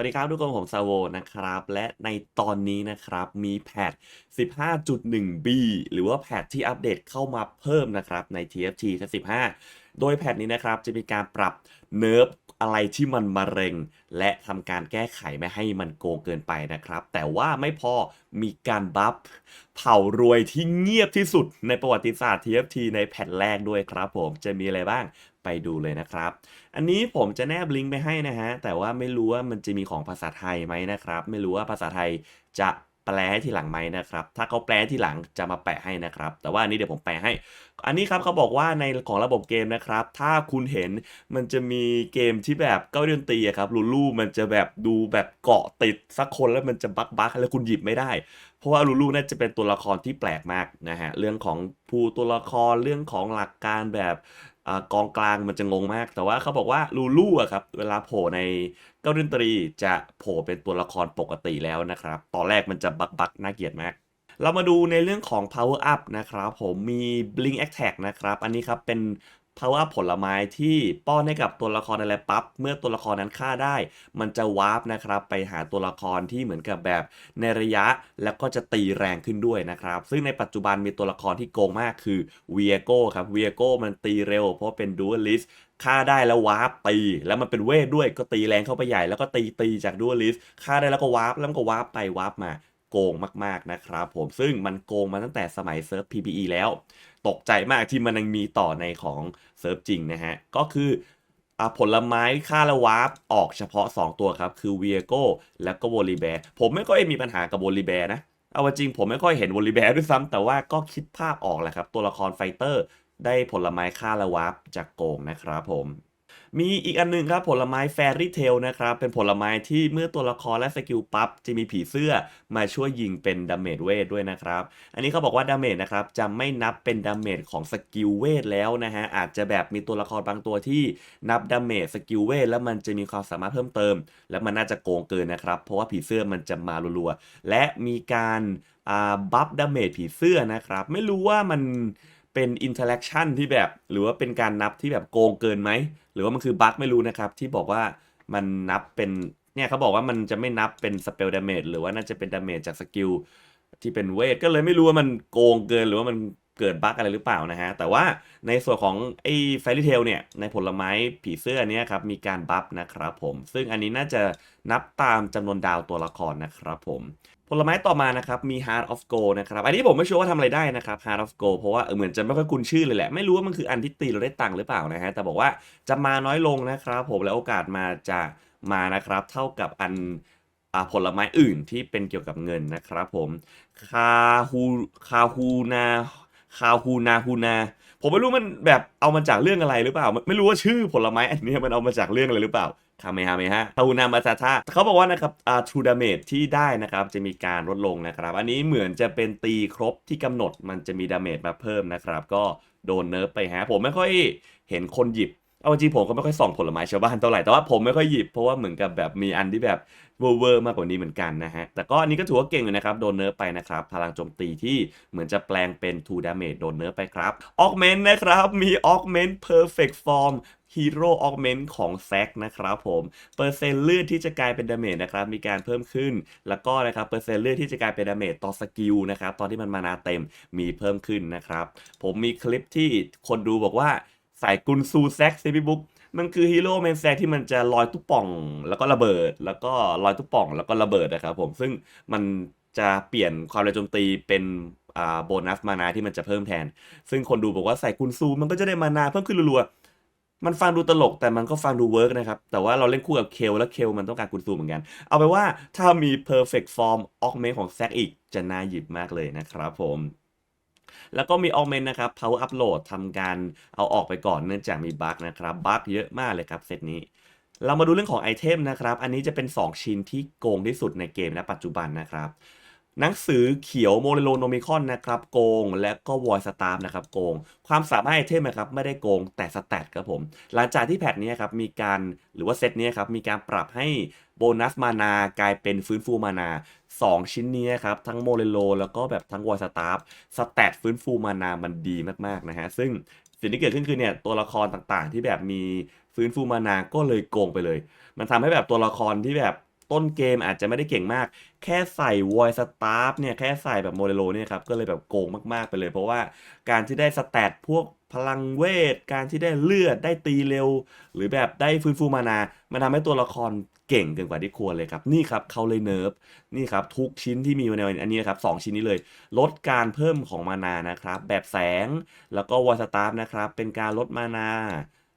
วัสดีครับทุกคนผมซาโวนะครับ และในตอนนี้นะครับมีแพท 15.1b หรือว่าแพทที่อัปเดตเข้ามาเพิ่มนะครับใน TFT 15 โดยแพทนี้นะครับจะมีการปรับเนิร์ฟอะไรที่มันมาเร็ง และทำการแก้ไขไม่ให้มันโกงเกินไปนะครับ แต่ว่าไม่พอมีการบัฟเผ่ารวยที่เงียบที่สุดในประวัติศาสตร์ TFT ในแพทแรกด้วยครับผมจะมีอะไรบ้าง ไปดูเลยนะครับ อันนี้ผมจะแนบลิงก์ไปให้นะฮะ แต่ว่าไม่รู้ว่ามันจะมีของภาษาไทยไหมนะครับ ไม่รู้ว่าภาษาไทยจะแปลให้ทีหลังไหมนะครับ ถ้าเขาแปลที่หลังจะมาแปะให้นะครับ แต่ว่าอันนี้เดี๋ยวผมแปลให้ อันนี้ครับเขาบอกว่าในของระบบเกมนะครับ ถ้าคุณเห็นมันจะมีเกมที่แบบเก้าดนตรีครับลูลูมันจะแบบดูแบบเกาะติดสักคนแล้วมันจะบักบักแล้วคุณหยิบไม่ได้ เพราะว่าลูลูน่าจะเป็นตัวละครที่แปลกมากนะฮะ เรื่องของผู้ตัวละคร เรื่องของหลักการแบบ กองกลางมันจะงงมาก แต่ว่าเขาบอกว่าลูลูอะครับ เวลาโผล่ในเก้าดนตรีจะโผล่เป็นตัวละครปกติแล้วนะครับ ตอนแรกมันจะบักบักน่าเกลียดมาก เรามาดูในเรื่องของ power up นะครับ ผมมี blink attack นะครับ อันนี้ครับเป็น power up ผลไม้ที่ป้อนให้กับตัวละครอะไรปั๊บเมื่อตัวละครนั้นฆ่าได้ มันจะวาร์ปนะครับไปหาตัวละครที่เหมือนกับแบบในระยะแล้วก็จะตีแรงขึ้นด้วยนะครับ ซึ่งในปัจจุบันมีตัวละครที่โกงมากคือ v i e g o ครับ v i e g o มันตีเร็วเพราะเป็น duelist ฆ่าได้แล้ววาร์ปตี แล้วมันเป็นเวทด้วยก็ตีแรงเข้าไปใหญ่แล้วก็ตีตีจาก duelist ฆ่าได้แล้วก็วาร์ปแล้วก็วาร์ปไปวาร์ปมาโกงมากๆนะครับผมซึ่งมันโกงมาตั้งแต่สมัยเซิร์ฟ PPE แล้ว ตกใจมากที่มันยังมีต่อในของเซิร์ฟจริงนะฮะ ก็คืออผลไม้ค่าละวาร์ปออกเฉพาะ 2 ตัวครับ คือเวียโก้แล้วก็โวลีแบร์ผมไม่ค่อยมีปัญหากับโวลีแบร์นะ เอาจริงผมไม่ค่อยเห็นโวลีแบร์ด้วยซ้ำแต่ว่าก็คิดภาพออกแหละครับ ตัวละครไฟเตอร์ได้ผลไม้ค่าละวาร์ปจากโกงนะครับผม มีอีกอันหนึงครับผลไม้แฟรี่เทลนะครับเป็นผลไม้ที่เมื่อตัวละครและสกิลปั๊บจะมีผีเสื้อมาช่วยยิงเป็นดาเมจเวทด้วยนะครับ อันนี้เขาบอกว่าดาเมจนะครับจะไม่นับเป็นดาเมจของสกิลเวทแล้วนะฮะอาจจะแบบมีตัวละครบางตัวที่นับดาเมจสกิลเวทแล้วมันจะมีความสามารถเพิ่มเติม และมันน่าจะโกงเกินนะครับ เพราะว่าผีเสื้อมันจะมารัวๆและมีการบัฟดาเมจผีเสื้อนะครับ ไม่รู้ว่ามัน เป็นอินเทอร์แอคชั่นที่แบบ หรือว่าเป็นการนับที่แบบโกงเกินไหม หรือว่ามันคือบั๊กไม่รู้นะครับ ที่บอกว่ามันนับเป็นเนี่ยเขาบอกว่ามันจะไม่นับเป็นสเปลดาเมจหรือว่าน่าจะเป็นดาเมจจากสกิลที่เป็นเวทก็เลยไม่รู้ว่ามันโกงเกินหรือว่ามันเกิดบั๊กอะไรหรือเปล่านะฮะ แต่ว่าในส่วนของไอ้ไฟรี่เทลเนี่ย ในผลไม้ผีเสื้อเนี้ยครับ มีการบัฟนะครับผม ซึ่งอันนี้น่าจะนับตามจำนวนดาวตัวละครนะครับผม ผลไม้ต่อมานะครับมี Heart of Gold นะครับอันนี้ผมไม่ชัวร์ว่าทำอะไรได้นะครับ Heart of Gold เพราะว่าเหมือนจะไม่ค่อยคุ้นชื่อเลยแหละไม่รู้ว่ามันคืออันที่ตีเราได้ตังค์หรือเปล่านะฮะแต่บอกว่าจะมาน้อยลงนะครับผมแล้วโอกาสมาจะมานะครับเท่ากับอันอผลไม้อื่นที่เป็นเกี่ยวกับเงินนะครับผมคาฮูคาฮูนาคาฮูนาฮูนาผมไม่รู้มันแบบเอามาจากเรื่องอะไรหรือเปล่า ไม่รู้ว่าชื่อผลไม้อันนี้มันเอามาจากเรื่องอะไรหรือเปล่า คาเมฮาเมฮะทาอูนามาซาทาเขาบอกว่านะครับอ่าทรูดาเมจที่ได้นะครับจะมีการลดลงนะครับ อันนี้เหมือนจะเป็นตีครบที่กำหนดมันจะมีดาเมจมาเพิ่มนะครับ ก็โดนเนิร์ฟไปฮะ ผมไม่ค่อยเห็นคนหยิบ เอาจริงผมก็ไม่ค่อยส่องผลไม้ชาวบ้านเท่าไหร่แต่ว่าผมไม่ค่อยหยิบเพราะว่าเหมือนกับแบบมีอันที่แบบเวอร์เวอร์มากกว่านี้เหมือนกันนะฮะ แต่ก็อันนี้ก็ถือว่าเก่งอยู่นะครับ โดนเนิร์ฟไปนะครับ พลังโจมตีที่เหมือนจะแปลงเป็น 2 damage โดนเนิร์ฟไปครับ augment นะครับ มี augment perfect form Hero Augment ของแซกนะครับผมเปอร์เซ็นต์เลือดที่จะกลายเป็นดาเมจนะครับมีการเพิ่มขึ้น แล้วก็นะครับเปอร์เซ็นต์เลือดที่จะกลายเป็นดาเมจต่อสกิลนะครับตอนที่มันมานาเต็มมีเพิ่มขึ้นนะครับ ผมมีคลิปที่คนดูบอกว่าใส่กุนซูแซกซิบิบุ๊กมันคือฮีโร่แมนแซกที่มันจะลอยตุ๊บป่องแล้วก็ระเบิด แล้วก็ลอยตุ๊บป่องแล้วก็ระเบิดนะครับผมซึ่งมันจะเปลี่ยนความเร็วโจมตีเป็นโบนัสมานาที่มันจะเพิ่มแทน ซึ่งคนดูบอกว่าใส่กุนซูมันก็จะได้มานาเพิ่มขึ้นรัวๆ มันฟังดูตลกแต่มันก็ฟังดูเวิร์กนะครับ แต่ว่าเราเล่นคู่กับเคลแล้วเคลมันต้องการกุนซูเหมือนกัน เอาไปว่าถ้ามี perfect form augment ของแซกอีกจะน่าหยิบมากเลยนะครับผมแล้วก็มี augment นะครับ power upload ทำการเอาออกไปก่อนเนื่องจากมีบั๊กนะครับ บั๊กเยอะมากเลยครับเซตนี้ เรามาดูเรื่องของไอเทมนะครับ อันนี้จะเป็น 2 ชิ้นที่โกงที่สุดในเกมและปัจจุบันนะครับ หนังสือเขียวโมเลโลโนมิคอนนะครับโกง และก็วอยสตาร์นะครับโกง ความสามารถไอเทมนะครับไม่ได้โกงแต่สแตทครับผม หลังจากที่แพทนี้ครับมีการหรือว่าเซตนี้ครับมีการปรับให้โบนัสมานากลายเป็นฟื้นฟูมานา 2 ชิ้นนี้ครับ ทั้งโมเลโลแล้วก็แบบทั้งวอยสตาร์สแตทฟื้นฟูมานามันดีมากๆนะฮะซึ่งสิ่งที่เกิดขึ้นคือเนี่ยตัวละครต่างๆ ที่แบบมีฟื้นฟูมานาก็เลยโกงไปเลย มันทำให้แบบตัวละครที่แบบ ต้นเกมอาจจะไม่ได้เก่งมาก แค่ใส่ voice staff เนี่ย แค่ใส่แบบโมเดโลเนี่ยครับ ก็เลยแบบโกงมากๆไปเลย เพราะว่าการที่ได้สแตทพวกพลังเวท การที่ได้เลือดได้ตีเร็ว หรือแบบได้ฟื้นฟูมานา มันทำให้ตัวละครเก่งเกินกว่าที่ควรเลยครับ นี่ครับเขาเลยเนิร์ฟนี่ครับ ทุกชิ้นที่มีมาในอันนี้นะครับสองชิ้นนี้เลย ลดการเพิ่มของมานานะครับ แบบแสงแล้วก็วอสตาร์นะครับเป็นการลดมานา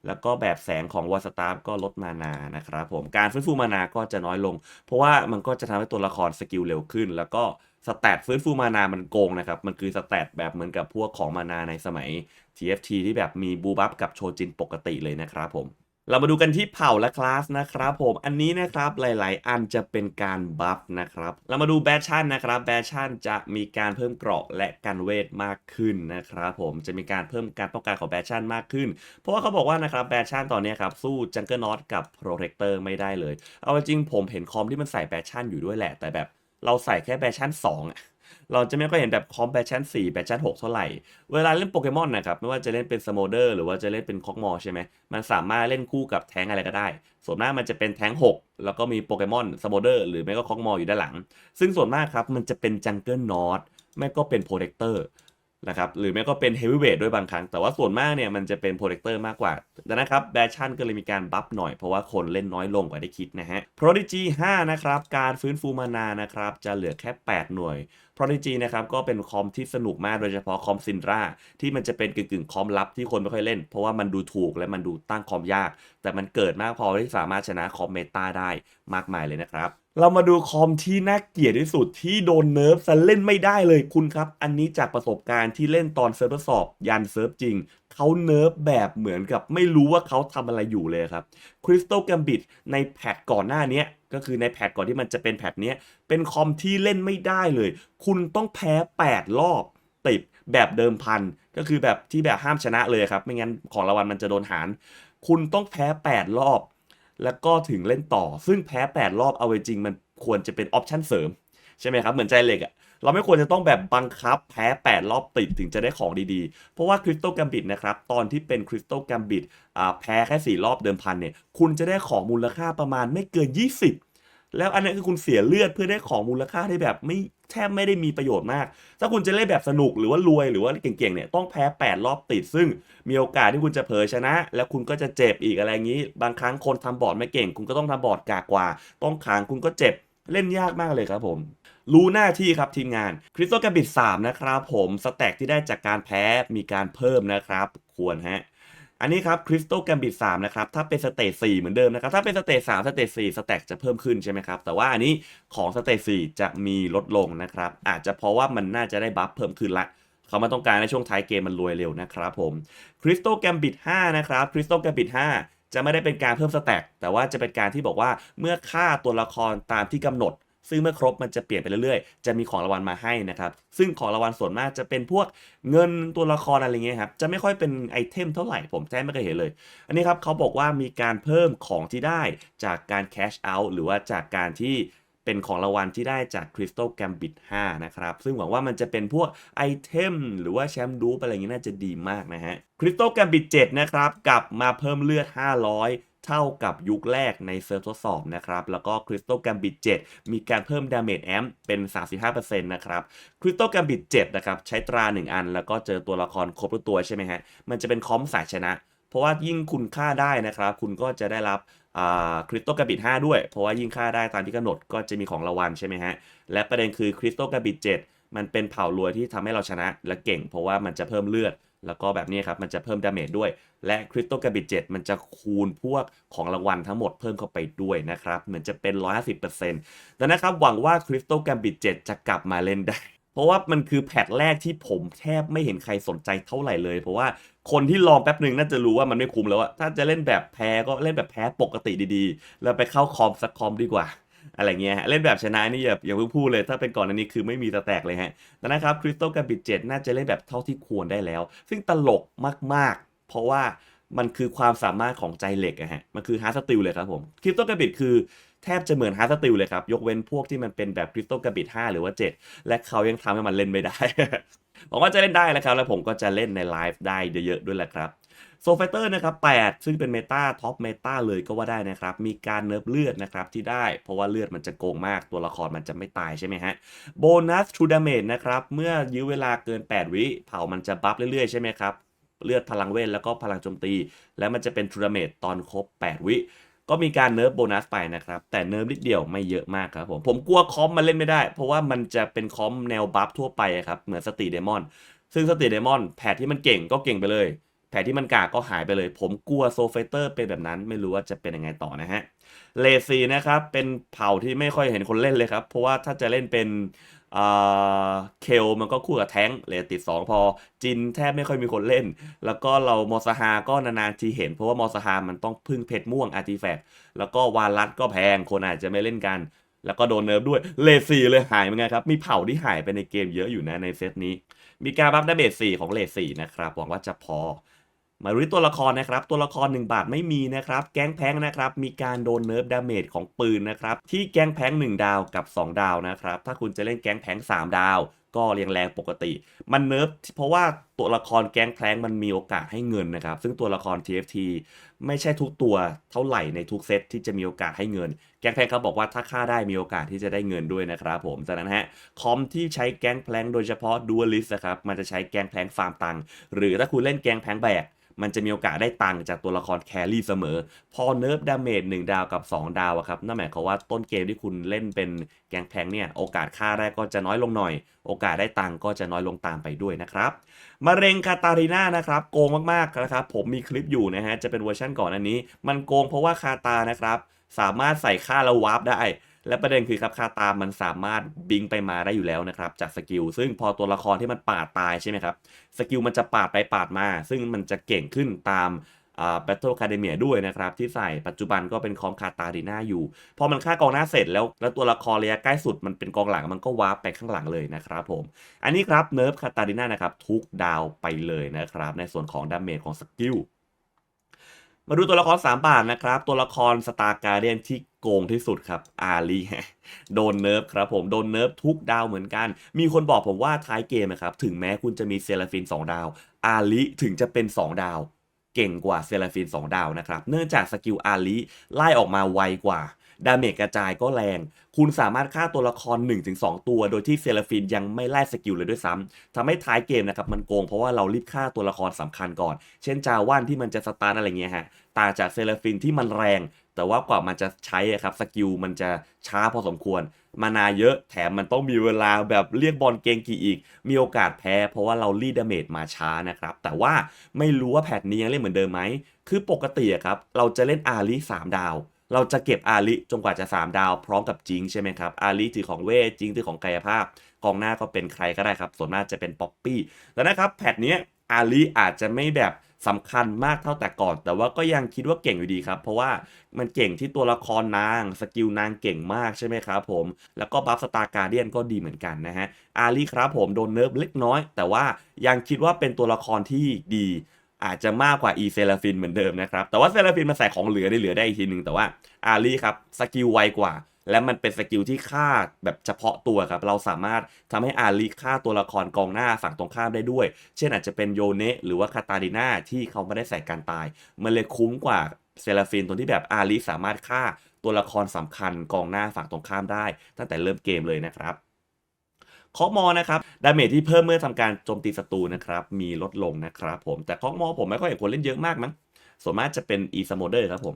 แล้วก็แบบแสงของวอสตาร์ก็ลดมานานะครับผมการฟื้นฟูมานาก็จะน้อยลง เพราะว่ามันก็จะทำให้ตัวละครสกิลเร็วขึ้น แล้วก็สแตทฟื้นฟูมานามันโกงนะครับ มันคือสแตทแบบเหมือนกับพวกของมานาในสมัย TFT ที่แบบมีบูบัฟกับโชจินปกติเลยนะครับผม เรามาดูกันที่เผ่าและคลาสนะครับผมอันนี้นะครับหลาย ๆ อันจะเป็นการบัฟนะครับ เรามาดูแบชชั่นนะครับแบชชั่นจะมีการเพิ่มเกราะและกันเวทมากขึ้นนะครับผมจะมีการเพิ่มการป้องกันของแบชชั่นมากขึ้น เพราะว่าเขาบอกว่านะครับแบชชั่นตอนนี้ครับสู้จังเกิลน็อตกับโปรเทคเตอร์ไม่ได้เลย เอาจริงๆผมเห็นคอมที่มันใส่แบชชั่นอยู่ด้วยแหละแต่แบบ เราใส่แค่แบชชั่น2อะ เราจะไม่ค่อยเห็นแบบคอมแบชชั่น4แบชชั่น6เท่าไหร่ เวลาเล่นโปเกมอนนะครับ ไม่ว่าจะเล่นเป็นสโมเดอร์หรือว่าจะเล่นเป็นคอกมอใช่ไหม มันสามารถเล่นคู่กับแท้งอะไรก็ได้ ส่วนมากมันจะเป็นแท้ง6แล้วก็มีโปเกมอนสโมเดอร์หรือไม่ก็คอกมออยู่ด้านหลัง ซึ่งส่วนมากครับมันจะเป็นจังเกิลนอตไม่ก็เป็นโปรเทคเตอร์ นะครับหรือไม่ก็เป็นเฮฟวีเวทด้วยบางครั้ง แต่ว่าส่วนมากเนี่ยมันจะเป็นโปรเทคเตอร์มากกว่าดังนั้นครับแบชชั่นก็เลยมีการบัฟหน่อยเพราะว่าคนเล่นน้อยลงกว่าที่คิดนะฮะ Prodigy 5นะครับการฟื้นฟูมานานะครับจะเหลือแค่ 8 หน่วย Prodigy นะครับก็เป็นคอมที่สนุกมากโดยเฉพาะคอมซินดราที่มันจะเป็นกึ่งๆคอมลับที่คนไม่ค่อยเล่น เพราะว่ามันดูถูกและมันดูตั้งคอมยาก แต่มันเกิดมากพอที่สามารถชนะคอมเมตาได้มากมายเลยนะครับ เรามาดูคอมที่น่าเกลียดที่สุดที่โดนเนิร์ฟซะเล่นไม่ได้เลยคุณครับ อันนี้จากประสบการณ์ที่เล่นตอนเซิร์ฟทดสอบ ยันเซิร์ฟจริง เขาเนิร์ฟแบบเหมือนกับไม่รู้ว่าเขาทำอะไรอยู่เลยครับคริสตัล a m มบิ t ในแพทก่อนหน้านี้ก็คือในแพทก่อนที่มันจะเป็นแพทเนี้ยเป็นคอมที่เล่นไม่ได้เลย คุณต้องแพ้ 8 รอบติดแบบเดิมพันก็คือแบบที่แบบห้ามชนะเลยครับ ไม่งั้นของรางวัลมันจะโดนหาร คุณต้องแพ้ 8 รอบ แล้วก็ถึงเล่นต่อ ซึ่งแพ้ 8 รอบเอาไว้จริง มันควรจะเป็นออปชั่นเสริม ใช่ไหมครับ เหมือนใจเหล็กอะเราไม่ควรจะต้องแบบบังคับแพ้ 8 รอบติดถึงจะได้ของดีๆ เพราะว่าคริสตัล a m มบิ t นะครับ ตอนที่เป็นคริสตัล a m มบิ t อ่าแพ้แค่ 4 รอบเดิมพันเนี่ย คุณจะได้ของมูลค่าประมาณไม่เกิน 20 แล้วอันนั้คือคุณเสียเลือดเพื่อได้ของมูลค่าที่แบบไม่ แทบไม่ได้มีประโยชน์มาก ถ้าคุณจะเล่นแบบสนุกหรือว่ารวยหรือว่าเก่งๆเนี่ยต้องแพ้ 8 รอบติด ซึ่งมีโอกาสที่คุณจะเผลอชนะ แล้วคุณก็จะเจ็บอีกอะไรอย่างนี้ บางครั้งคนทำบอร์ดไม่เก่ง คุณก็ต้องทำบอร์ดกากกว่า ต้องขางคุณก็เจ็บเล่นยากมากเลยครับผมรู้หน้าที่ครับทีมงานคริสตัลก m บิ t 3นะครับผมสแต็กที่ได้จากการแพ้มีการเพิ่มนะครับ ควรฮะ อันนี้ครับคริสตัล a m มบิ t 3นะครับถ้าเป็นสเตจ4เหมือนเดิมนะครับถ้าเป็นสเตจ3สเตจ4สแต็กจะเพิ่มขึ้นใช่ไหมครับแต่ว่าอันนี้ของสเตจ4จะมีลดลงนะครับอาจจะเพราะว่ามันน่าจะได้บัฟเพิ่มขึ้นละเขามาต้องการในช่วงท้ายเกมมันรวยเร็วนะครับผมคริสตัล a m มบิ t 5นะครับคริสตัล a m มบิ t 5จะไม่ได้เป็นการเพิ่มสแต็กแต่ว่าจะเป็นการที่บอกว่าเมื่อฆ่าตัวละครตามที่กำหนด ซึ่งเมื่อครบมันจะเปลี่ยนไปเรื่อยๆ จะมีของรางวัลมาให้นะครับ ซึ่งของรางวัลส่วนมากจะเป็นพวกเงินตัวละครอะไรเงี้ยครับ จะไม่ค่อยเป็นไอเทมเท่าไหร่ผมแทบไม่เคยเห็นเลย อันนี้ครับเขาบอกว่ามีการเพิ่มของที่ได้จากการแคชเอาท์หรือว่าจากการที่เป็นของรางวัลที่ได้จาก Crystal Gambit 5 นะครับ ซึ่งหวังว่ามันจะเป็นพวกไอเทมหรือว่าแชมป์ดูปอะไรอย่างนี้น่าจะดีมากนะฮะ Crystal Gambit 7 นะครับ กลับมาเพิ่มเลือด 500 เท่ากับยุคแรกในเซิร์ฟทดสอบนะครับ แล้วก็ Crystal Gambit 7มีการเพิ่ม Damage Amp เป็น 35%นะครับ Crystal Gambit 7นะครับใช้ตรา 1 อัน แล้วก็เจอตัวละครครบทุกตัวใช่ไหมฮะ มันจะเป็นคอมสายชนะ เพราะว่ายิ่งคุณฆ่าได้นะครับ คุณก็จะได้รับคริสตัลกาบิต5ด้วย เพราะว่ายิ่งฆ่าได้ตามที่กำหนดก็จะมีของรางวัลใช่ไหมฮะ และประเด็นคือคริสตัลกาบิต7มันเป็นเผ่ารวยที่ทำให้เราชนะและเก่ง เพราะว่ามันจะเพิ่มเลือด แล้วก็แบบนี้ครับ มันจะเพิ่มดาเมจด้วย และคริสตัลกาบิต7มันจะคูณพวกของรางวัลทั้งหมดเพิ่มเข้าไปด้วยนะครับ เหมือนจะเป็น 150%ดังนั้นครับหวังว่าคริสตัลกาบิต7จะกลับมาเล่นได้ เพราะว่ามันคือแพทแรกที่ผมแทบไม่เห็นใครสนใจเท่าไหร่เลย เพราะว่าคนที่ลองแป๊บหนึ่งน่าจะรู้ว่ามันไม่คุ้มแล้วอะถ้าจะเล่นแบบแพ้ก็เล่นแบบแพ้ปกติดีๆ แล้วไปเข้าคอมสักคอมดีกว่า อะไรเงี้ยฮะเล่นแบบชนะนี่อย่าอย่าเพิ่งพูดเลย ถ้าเป็นก่อนอันนี้คือไม่มีตะแตกเลยฮะดังนั้นครับคริสตัลกับบิตเจ็ดน่าจะเล่นแบบเท่าที่ควรได้แล้ว ซึ่งตลกมากๆ เพราะว่ามันคือความสามารถของใจเหล็กอะฮะ มันคือฮาร์ดสติลเลยครับผมคริสตัลกับบิตคือแทบจะเหมือนฮาร์ดสติลเลยครับ ยกเว้นพวกที่มันเป็นแบบคริสตัลกับบิต5หรือว่า 7 และเขายังทำให้มันเล่นไม่ได้หวังว่าจะเล่นได้แล้วครับ แล้วผมก็จะเล่นในไลฟ์ได้เยอะๆด้วยแหละครับ โซไฟเตอร์นะครับ8ซึ่งเป็นเมตาท็อปเมตาเลยก็ว่าได้นะครับ มีการเนิร์ฟเลือดนะครับที่ได้ เพราะว่าเลือดมันจะโกงมากตัวละครมันจะไม่ตายใช่ไหมฮะโบนัสทูดาเมจนะครับเมื่อยื้อเวลาเกิน 8 วิเผามันจะบัฟเรื่อยๆใช่ไหมครับเลือดพลังเวทแล้วก็พลังโจมตี แล้วมันจะเป็นทูดาเมจตอนครบ 8 วิก็มีการเนิร์ฟโบนัสไปนะครับ แต่เนิร์ฟนิดเดียวไม่เยอะมากครับผม ผมกลัวคอมมันเล่นไม่ได้ เพราะว่ามันจะเป็นคอมแนวบัฟทั่วไปครับ เหมือนสตีเดมอน ซึ่งสตีเดมอนแพทที่มันเก่งก็เก่งไปเลย แผนที่มันกากก็หายไปเลย ผมกลัวโซไฟเตอร์เป็นแบบนั้น ไม่รู้ว่าจะเป็นยังไงต่อนะฮะเลซีนะครับ เป็นเผ่าที่ไม่ค่อยเห็นคนเล่นเลยครับ เพราะว่าถ้าจะเล่นเป็นเคลมันก็คู่กับแท้งเลติด 2 พอ จินแทบไม่ค่อยมีคนเล่น แล้วก็เรามอสฮาก็นานๆทีเห็น เพราะว่ามอสฮามันต้องพึ่งเพชรม่วงอาร์ติแฟกต์แล้วก็วาลัดก็แพงคนอาจจะไม่เล่นกัน แล้วก็โดนเนิร์ฟด้วยเลซีเลยหายเหมือนกันครับ มีเผ่าที่หายไปในเกมเยอะอยู่นะในเซตนี้ มีการบัฟดาเมจ4ของเลส4นะครับหวังว่าจะพอ มาดูที่ตัวละครนะครับ ตัวละคร 1 บาทไม่มีนะครับ แก๊งแพงนะครับ มีการโดนเนิร์ฟดาเมจของปืนนะครับ ที่แก๊งแพง1 ดาวกับ 2 ดาวนะครับ ถ้าคุณจะเล่นแก๊งแพง3 ดาว ก็เรียงแรงปกติ มันเนิร์ฟเพราะว่าตัวละครแก๊งแพงมันมีโอกาสให้เงินนะครับ ซึ่งตัวละคร TFT ไม่ใช่ทุกตัวเท่าไหร่ในทุกเซตที่จะมีโอกาสให้เงิน แก๊งแพงเขาบอกว่าถ้าฆ่าได้มีโอกาสที่จะได้เงินด้วยนะครับผมจากนั้นฮะคอมที่ใช้แก๊งแพลงโดยเฉพาะดูอลิสนะครับมันจะใช้แก๊งแพลงฟาร์มตังค์หรือถ้าคุณเล่นแก๊งแพลงแบก มันจะมีโอกาสได้ตังค์จากตัวละครแครี่เสมอ พอเนิร์ฟดาเมจ1ดาวกับ 2 ดาวอะครับนั่นหมายความว่าต้นเกมที่คุณเล่นเป็นแก๊งแพงเนี่ยโอกาสฆ่าได้ก็จะน้อยลงหน่อย โอกาสได้ตังค์ก็จะน้อยลงตามไปด้วยนะครับมะเร็งคาตาลีน่านะครับโกงมากๆนะครับผมมีคลิปอยู่นะฮะจะเป็นเวอร์ชันก่อนอันนี้ มันโกงเพราะว่าคาตานะครับสามารถใส่ค่าแล้ววาร์ปได้ และประเด็นคือครับคาตามันสามารถบิงไปมาได้อยู่แล้วนะครับจากสกิล ซึ่งพอตัวละครที่มันปาดตายใช่ไหมครับสกิลมันจะปาดไปปาดมา ซึ่งมันจะเก่งขึ้นตามอ่า Battle Academy ด้วยนะครับ ที่ใส่ปัจจุบันก็เป็นคอมคาตาดีน่าอยู่ พอมันฆ่ากองหน้าเสร็จแล้วแล้วตัวละครระยะใกล้สุดมันเป็นกองหลังมันก็วาร์ปไปข้างหลังเลยนะครับผม อันนี้ครับเนิร์ฟคาตาดีน่านะครับทุกดาวไปเลยนะครับ ในส่วนของดาเมจของสกิล มาดูตัวละครสามบาทนะครับ ตัวละครสตาร์การเดียนที่โกงที่สุดครับ อาลีโดนเนิร์ฟครับผมโดนเนิร์ฟทุกดาวเหมือนกัน มีคนบอกผมว่าท้ายเกมนะครับถึงแม้คุณจะมีเซราฟิน 2 ดาว อาลีถึงจะเป็น 2 ดาว เก่งกว่าเซราฟิน 2 ดาวนะครับ เนื่องจากสกิลอาลีไล่ออกมาไวกว่า ดาเมจกระจายก็แรง คุณสามารถฆ่าตัวละคร 1-2 ตัว โดยที่เซราฟินยังไม่ไล่สกิลเลยด้วยซ้ำทำให้ท้ายเกมนะครับมันโกงเพราะว่าเรารีบฆ่าตัวละครสำคัญก่อน เช่นจาว่านที่มันจะสตาร์อะไรเงี้ยฮะต่าจากเซราฟินที่มันแรง แต่ว่ากว่ามันจะใช้ครับสกิลมันจะช้าพอสมควรมานาเยอะแถมมันต้องมีเวลาแบบเรียกบอลเกงกี่อีก มีโอกาสแพ้ เพราะว่าเรารีดดาเมจมาช้านะครับ แต่ว่าไม่รู้ว่าแพทนี้ยังเล่นเหมือนเดิมไหม คือปกติครับ เราจะเล่นอาลี3ดาว เราจะเก็บอาลีจนกว่าจะ 3 ดาวพร้อมกับจิงใช่ไหมครับ อาลีถือของเวทจิงถือของกายภาพ กองหน้าก็เป็นใครก็ได้ครับ ส่วนมากจะเป็นป๊อปปี้ แล้วนะครับแพทนี้อาลีอาจจะไม่แบบสำคัญมากเท่าแต่ก่อน แต่ว่าก็ยังคิดว่าเก่งอยู่ดีครับ เพราะว่ามันเก่งที่ตัวละครนาง สกิลนางเก่งมากใช่ไหมครับผม แล้วก็บัฟสตาร์การเดียนก็ดีเหมือนกันนะฮะอาลีครับผมโดนเนิร์ฟเล็กน้อย แต่ว่ายังคิดว่าเป็นตัวละครที่ดี อาจจะมากกว่าอีเซราฟินเหมือนเดิมนะครับ แต่ว่าเซราฟินมาใส่ของเหลือได้เหลือได้อีกทีหนึ่งแต่ว่าอาลีครับสกิลไวกว่า และมันเป็นสกิลที่ฆ่าแบบเฉพาะตัวครับ เราสามารถทำให้อาลีฆ่าตัวละครกองหน้าฝั่งตรงข้ามได้ด้วย เช่นอาจจะเป็นโยเนะหรือว่าคาตาดิน่าที่เขาไม่ได้ใส่การตาย มันเลยคุ้มกว่าเซราฟินตรงที่แบบอาลีสามารถฆ่าตัวละครสำคัญกองหน้าฝั่งตรงข้ามได้ ตั้งแต่เริ่มเกมเลยนะครับ คอมอนะครับดาเมจที่เพิ่มเมื่อทำการโจมตีศัตรูนะครับมีลดลงนะครับผมแต่คอมอผมไม่ค่อยเห็นคนเล่นเยอะมากมั้งส่วนมากจะเป็นอีสโมเดอร์ครับผม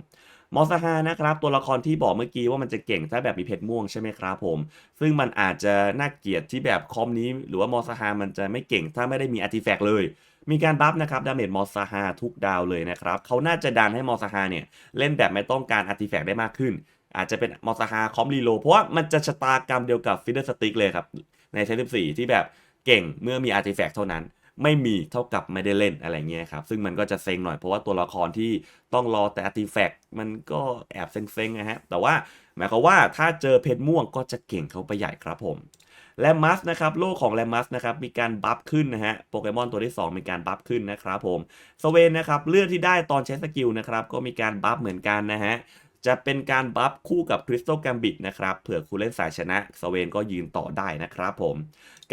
มอสฮานะครับตัวละครที่บอกเมื่อกี้ว่ามันจะเก่งถ้าแบบมีเพชรม่วงใช่ไหมครับผม ซึ่งมันอาจจะน่าเกลียดที่แบบคอมนี้ หรือว่ามอสฮามันจะไม่เก่งถ้าไม่ได้มีอาร์ติแฟกต์เลย มีการบัฟนะครับดาเมจมอสฮาทุกดาวเลยนะครับเขาน่าจะดันให้มอสฮาเนี่ยเล่นแบบไม่ต้องการอาร์ติแฟกต์ได้มากขึ้น อาจจะเป็นมอสฮาคอมรีโลเพราะว่ามันจะชะตากรรมเดียวกับฟิเดอร์สติกเลยครับ ในเซต14 ที่แบบเก่งเมื่อมีอาร์ติแฟกต์เท่านั้น ไม่มีเท่ากับไม่ได้เล่นอะไรเงี้ยครับ ซึ่งมันก็จะเซ็งหน่อยเพราะว่าตัวละครที่ต้องรอแต่อาร์ติแฟกต์มันก็แอบเซ็งๆนะฮะ แต่ว่าหมายความว่าถ้าเจอเพชรม่วงก็จะเก่งเขาไปใหญ่ครับผมแลมัสนะครับโลกของแลมัสนะครับมีการบัฟขึ้นนะฮะโปเกมอนตัวที่ 2 มีการบัฟขึ้นนะครับผมสเวนนะครับเลือดที่ได้ตอนใช้สกิลนะครับก็มีการบัฟเหมือนกันนะฮะ จะเป็นการบัฟคู่กับคริสตัลแกรมบิดนะครับเผื่อคุณเล่นสายชนะสเวนก็ยืนต่อได้นะครับผม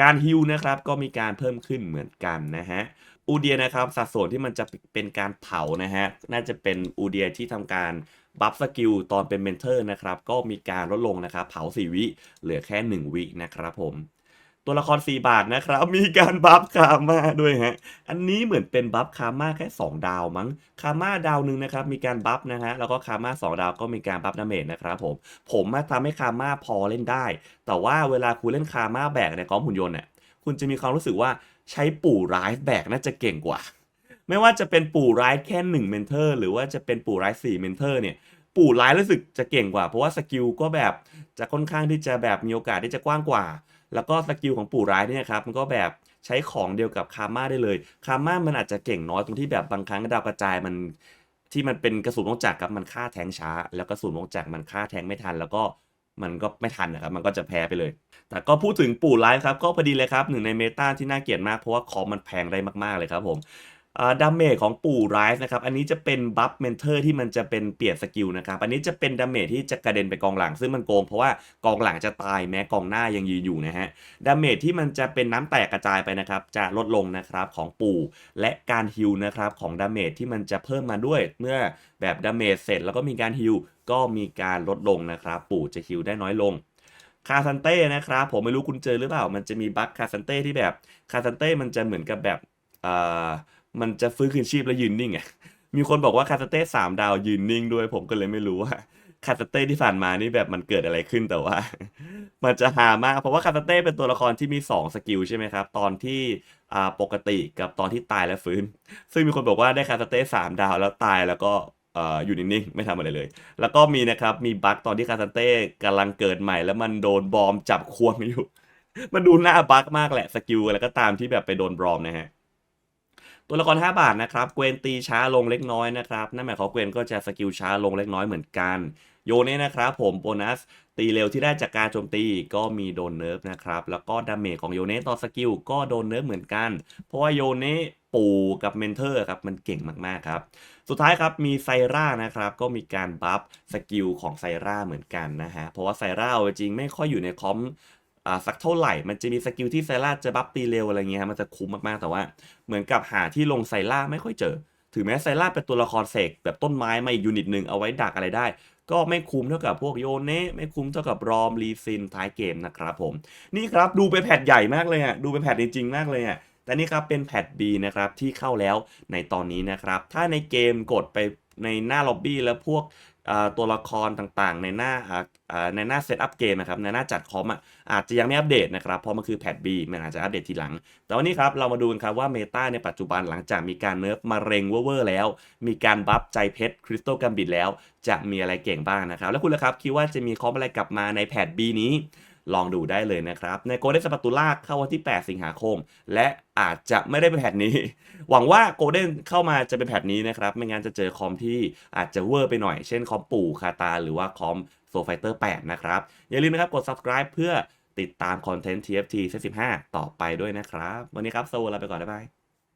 การฮิลนะครับก็มีการเพิ่มขึ้นเหมือนกันนะฮะอูเดียนะครับสัดส่วนที่มันจะเป็นการเผานะฮะน่าจะเป็นอูเดียที่ทำการบัฟสกิลตอนเป็นเมนเทอร์นะครับก็มีการลดลงนะครับเผา 4 วิเหลือแค่ 1 วินะครับผม ตัวละคร 4 บาทนะครับ มีการบัฟคาม่าด้วยฮะ อันนี้เหมือนเป็นบัฟคาม่าแค่ 2 ดาวมั้ง คาม่าดาวหนึ่งนะครับ มีการบัฟนะฮะ แล้วก็คาม่า2 ดาวก็มีการบัฟดาเมจนะครับผม ผมมาทำให้คาม่าพอเล่นได้ แต่ว่าเวลาคุณเล่นคาม่าแบกในกอล์ฟหุ่นยนต์เนี่ย คุณจะมีความรู้สึกว่าใช้ปู่ร้ายแบกน่าจะเก่งกว่า ไม่ว่าจะเป็นปู่ร้ายแค่1เมนเทอร์หรือว่าจะเป็นปู่ร้าย4เมนเทอร์เนี่ย ปู่ร้ายรู้สึกจะเก่งกว่า เพราะว่าสกิลก็แบบจะค่อนข้างที่จะแบบมีโอกาสที่จะกว้างกว่า แล้วก็สกิลของปู่ร้ายเนี่ยครับมันก็แบบใช้ของเดียวกับคาม่าได้เลยคาม่ามันอาจจะเก่งน้อยตรงที่แบบบางครั้งดาวกระจายมันที่มันเป็นกระสุนวงจักรครับมันฆ่าแทงช้า แล้วกระสุนวงจักรมันฆ่าแทงไม่ทัน แล้วก็มันก็ไม่ทันนะครับมันก็จะแพ้ไปเลย แต่ก็พูดถึงปู่ไลฟ์ครับก็พอดีเลยครับหนึ่งในเมตาที่น่าเกลียดมากเพราะว่าคอมมันแพงได้มากๆเลยครับผม ดาเมจของปู่ไรฟ์นะครับ อันนี้จะเป็นบัฟเมนเทอร์ที่มันจะเป็นเปลี่ยนสกิลนะครับ อันนี้จะเป็นดาเมจที่จะกระเด็นไปกองหลัง ซึ่งมันโกงเพราะว่ากองหลังจะตายแม้กองหน้ายังยืนอยู่นะฮะ ดาเมจที่มันจะเป็นน้ำแตกกระจายไปนะครับ จะลดลงนะครับของปู่ และการฮิลนะครับของดาเมจที่มันจะเพิ่มมาด้วย เมื่อแบบดาเมจเสร็จแล้วก็มีการฮิลก็มีการลดลงนะครับ ปู่จะฮิลได้น้อยลงคาซันเต้นะครับผมไม่รู้คุณเจอหรือเปล่า มันจะมีบัคคาซันเต้ที่แบบคาซันเต้มันจะเหมือนกับแบบอ่า มันจะฟื้นคืนชีพแล้วยืนนิ่งอะมีคนบอกว่าคาซันเต้สามดาวยืนนิ่งด้วยผมก็เลยไม่รู้ว่าคาซันเต้ที่ผ่านมานี่แบบมันเกิดอะไรขึ้นแต่ว่า มันจะหามากเพราะว่าคาซันเต้เป็นตัวละครที่มี 2 สกิลใช่ไหมครับ ตอนที่อ่าปกติกับตอนที่ตายแล้วฟื้น ซึ่งมีคนบอกว่าได้คาซันเต้สามดาวแล้วตายแล้วก็อยู่นิ่งๆไม่ทำอะไรเลย แล้วก็มีนะครับมีบั๊กตอนที่คาซันเต้กำลังเกิดใหม่ แล้วมันโดนบอมจับควงอยู่ มันดูหน้าบั๊กมากแหละสกิลอะไรก็ตามที่แบบไปโดนบอมนะฮะ ตัวละคร 5 บาทนะครับ เกวนตีช้าลงเล็กน้อยนะครับ นั่นหมายความว่าเกวนก็จะสกิลช้าลงเล็กน้อยเหมือนกัน โยเน่นะครับผมโบนัสตีเร็วที่ได้จากการโจมตีก็มีโดนเนิร์ฟนะครับ แล้วก็ดาเมจของโยเน่ต่อสกิลก็โดนเนิร์ฟเหมือนกัน เพราะว่าโยเน่ปู่กับเมนเทอร์ครับมันเก่งมากๆครับ สุดท้ายครับมีไซร่านะครับก็มีการบัฟสกิลของไซร่าเหมือนกันนะฮะ เพราะว่าไซร่าเอาจริงไม่ค่อยอยู่ในคอม อ่าสักเท่าไหร่ มันจะมีสกิลที่ไซร่าจะบัฟตีเร็วอะไรเงี้ยมันจะคุ้มมากๆ แต่ว่าเหมือนกับหาที่ลงไซร่าไม่ค่อยเจอ ถึงแม้ไซร่าเป็นตัวละครเสกแบบต้นไม้มาอีกยูนิตหนึ่งเอาไว้ดักอะไรได้ ก็ไม่คุ้มเท่ากับพวกโยเน่ไม่คุ้มเท่ากับรอมรีซินท้ายเกมนะครับผม นี่ครับดูเป็นแพทใหญ่มากเลยอะดูเป็นแพทจริงๆมากเลยอะแต่นี่ครับเป็นแพท B นะครับที่เข้าแล้วในตอนนี้นะครับ ถ้าในเกมกดไปในหน้าล็อบบี้แล้วพวก ตัวละครต่างๆ ในหน้าในหน้าเซตอัพเกมนะครับในหน้าจัดคอมอะอาจจะยังไม่อัปเดตนะครับเพราะมันคือแพทบีมันอาจจะอัปเดตทีหลัง แต่วันนี้ครับเรามาดูกันครับว่าเมตาในปัจจุบันหลังจากมีการเนิร์ฟมาเร็งเวอร์แล้ว มีการบัฟใจเพชรคริสตัลกัมบิดแล้ว จะมีอะไรเก่งบ้างนะครับ แล้วคุณล่ะครับคิดว่าจะมีคอมอะไรกลับมาในแพทบีนี้ ลองดูได้เลยนะครับในโกลเด้นสปาตูล่าเข้าวันที่ 8 สิงหาคม และอาจจะไม่ได้เป็นแพทนี้ หวังว่าโกลเด้นเข้ามาจะเป็นแพทนี้นะครับ ไม่งั้นจะเจอคอมที่อาจจะเวอร์ไปหน่อย เช่นคอมปู่คาตา หรือว่าคอมโซไฟเตอร์8นะครับ อย่าลืมนะครับกด subscribe เพื่อติดตามคอนเทนต์ TFT 15ต่อไปด้วยนะครับ วันนี้ครับโซลาไปก่อนบ๊ายบาย